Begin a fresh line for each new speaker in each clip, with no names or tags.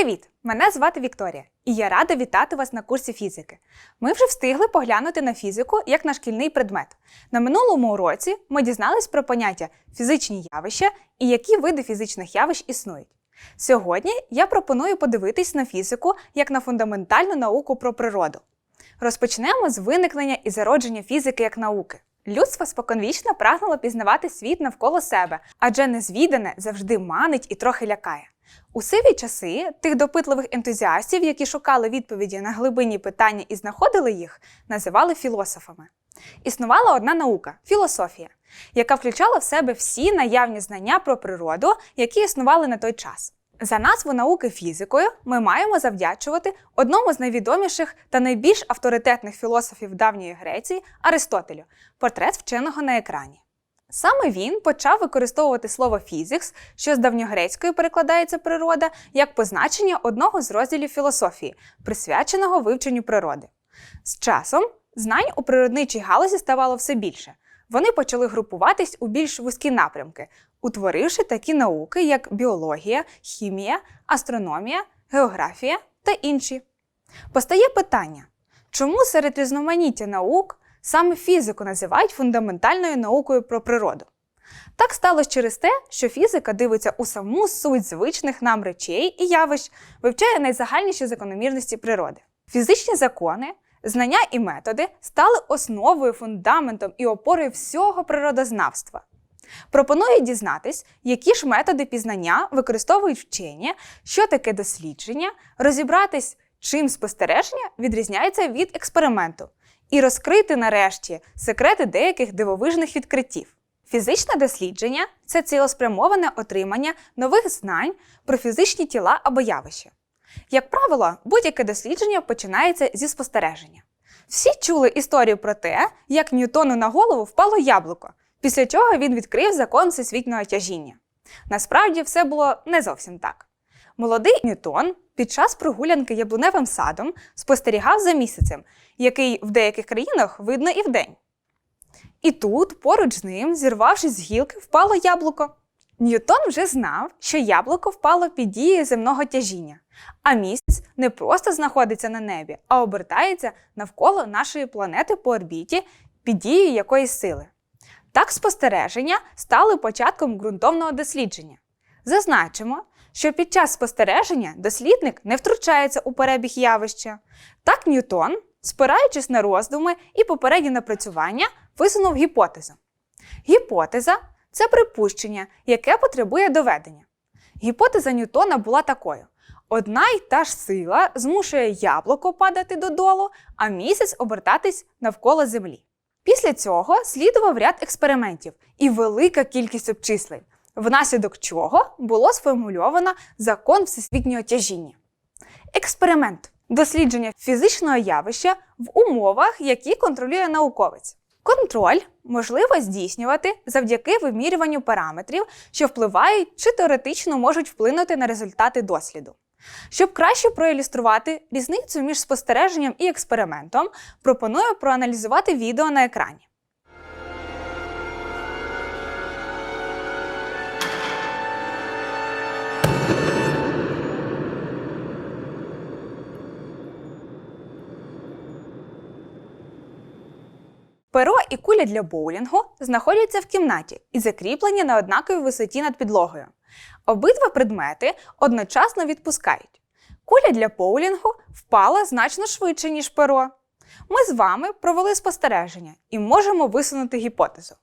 Привіт! Мене звати Вікторія, і я рада вітати вас на курсі фізики. Ми вже встигли поглянути на фізику як на шкільний предмет. На минулому уроці ми дізнались про поняття фізичні явища і які види фізичних явищ існують. Сьогодні я пропоную подивитись на фізику як на фундаментальну науку про природу. Розпочнемо з виникнення і зародження фізики як науки. Людство споконвічно прагнуло пізнавати світ навколо себе, адже незвідане завжди манить і трохи лякає. У сиві часи тих допитливих ентузіастів, які шукали відповіді на глибинні питання і знаходили їх, називали філософами. Існувала одна наука філософія, яка включала в себе всі наявні знання про природу, які існували на той час. За назву науки фізикою ми маємо завдячувати одному з найвідоміших та найбільш авторитетних філософів давньої Греції Аристотелю портрет вченого на екрані. Саме він почав використовувати слово фізикс, що з давньогрецької перекладається природа, як позначення одного з розділів філософії, присвяченого вивченню природи. З часом знань у природничій галузі ставало все більше. Вони почали групуватись у більш вузькі напрямки, утворивши такі науки, як біологія, хімія, астрономія, географія та інші. Постає питання, чому серед різноманіття наук саме фізику називають фундаментальною наукою про природу? Так сталося через те, що фізика дивиться у саму суть звичних нам речей і явищ, вивчає найзагальніші закономірності природи. Фізичні закони, знання і методи стали основою, фундаментом і опорою всього природознавства. Пропоную дізнатись, які ж методи пізнання використовують вчені, що таке дослідження, розібратись, чим спостереження відрізняється від експерименту, і розкрити нарешті секрети деяких дивовижних відкриттів. Фізичне дослідження це цілеспрямоване отримання нових знань про фізичні тіла або явища. Як правило, будь-яке дослідження починається зі спостереження. Всі чули історію про те, як Ньютону на голову впало яблуко, після чого він відкрив закон всесвітнього тяжіння. Насправді все було не зовсім так. Молодий Ньютон під час прогулянки яблуневим садом спостерігав за місяцем, який в деяких країнах видно і вдень. І тут, поруч з ним, зірвавшись з гілки, впало яблуко. Ньютон вже знав, що яблуко впало під дією земного тяжіння, а місяць не просто знаходиться на небі, а обертається навколо нашої планети по орбіті під дією якоїсь сили. Так спостереження стали початком ґрунтовного дослідження. Зазначимо, що під час спостереження дослідник не втручається у перебіг явища. Так Ньютон, спираючись на роздуми і попередні напрацювання, висунув гіпотезу. Гіпотеза це припущення, яке потребує доведення. Гіпотеза Ньютона була такою: одна й та ж сила змушує яблуко падати додолу, а місяць обертатись навколо Землі. Після цього слідував ряд експериментів і велика кількість обчислень, внаслідок чого було сформульовано закон всесвітнього тяжіння. Експеримент дослідження фізичного явища в умовах, які контролює науковець. Контроль можливо здійснювати завдяки вимірюванню параметрів, що впливають чи теоретично можуть вплинути на результати досліду. Щоб краще проілюструвати різницю між спостереженням і експериментом, пропоную проаналізувати відео на екрані. Перо і куля для боулінгу знаходяться в кімнаті і закріплені на однаковій висоті над підлогою. Обидва предмети одночасно відпускають. Куля для боулінгу впала значно швидше, ніж перо. Ми з вами провели спостереження і можемо висунути гіпотезу.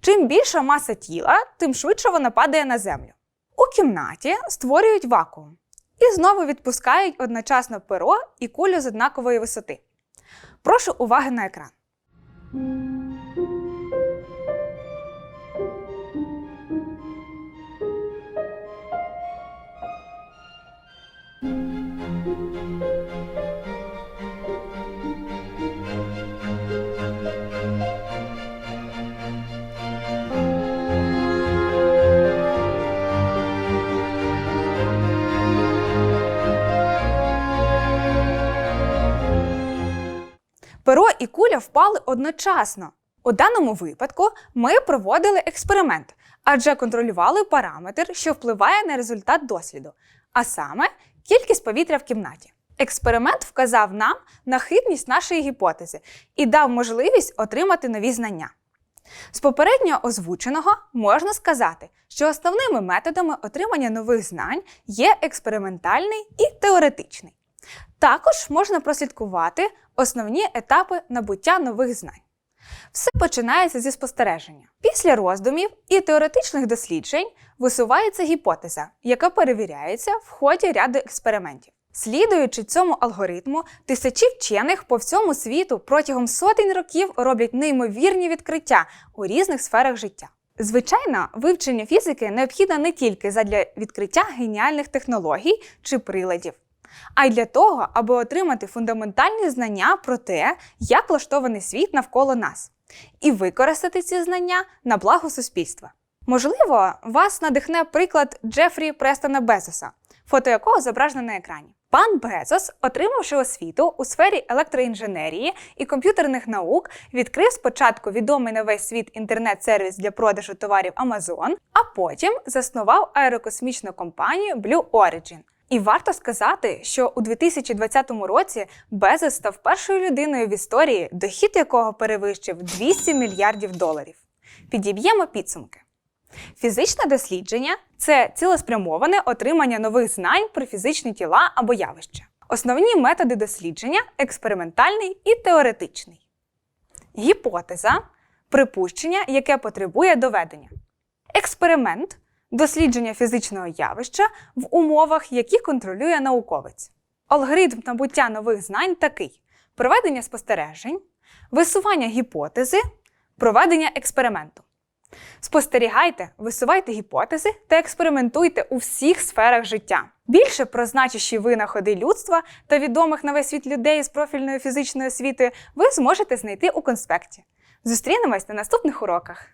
Чим більша маса тіла, тим швидше вона падає на землю. У кімнаті створюють вакуум і знову відпускають одночасно перо і кулю з однакової висоти. Прошу уваги на екран. Thank you. Перо і куля впали одночасно. У даному випадку ми проводили експеримент, адже контролювали параметр, що впливає на результат досліду, а саме кількість повітря в кімнаті. Експеримент вказав нам на хибність нашої гіпотези і дав можливість отримати нові знання. З попередньо озвученого можна сказати, що основними методами отримання нових знань є експериментальний і теоретичний. Також можна прослідкувати основні етапи набуття нових знань. Все починається зі спостереження. Після роздумів і теоретичних досліджень висувається гіпотеза, яка перевіряється в ході ряду експериментів. Слідуючи цьому алгоритму, тисячі вчених по всьому світу протягом сотень років роблять неймовірні відкриття у різних сферах життя. Звичайно, вивчення фізики необхідно не тільки задля відкриття геніальних технологій чи приладів, а й для того, аби отримати фундаментальні знання про те, як влаштований світ навколо нас, і використати ці знання на благо суспільства. Можливо, вас надихне приклад Джефрі Престона Безоса, фото якого зображено на екрані. Пан Безос, отримавши освіту у сфері електроінженерії і комп'ютерних наук, відкрив спочатку відомий на весь світ інтернет-сервіс для продажу товарів Amazon, а потім заснував аерокосмічну компанію Blue Origin. І варто сказати, що у 2020 році Безос став першою людиною в історії, дохід якого перевищив 200 мільярдів доларів. Підіб'ємо підсумки. Фізичне дослідження це цілеспрямоване отримання нових знань про фізичні тіла або явища. Основні методи дослідження експериментальний і теоретичний. Гіпотеза припущення, яке потребує доведення. Експеримент дослідження фізичного явища в умовах, які контролює науковець. Алгоритм набуття нових знань такий: проведення спостережень, висування гіпотези, проведення експерименту. Спостерігайте, висувайте гіпотези та експериментуйте у всіх сферах життя. Більше про значущі винаходи людства та відомих на весь світ людей з профільної фізичної освіти ви зможете знайти у конспекті. Зустрінемось на наступних уроках.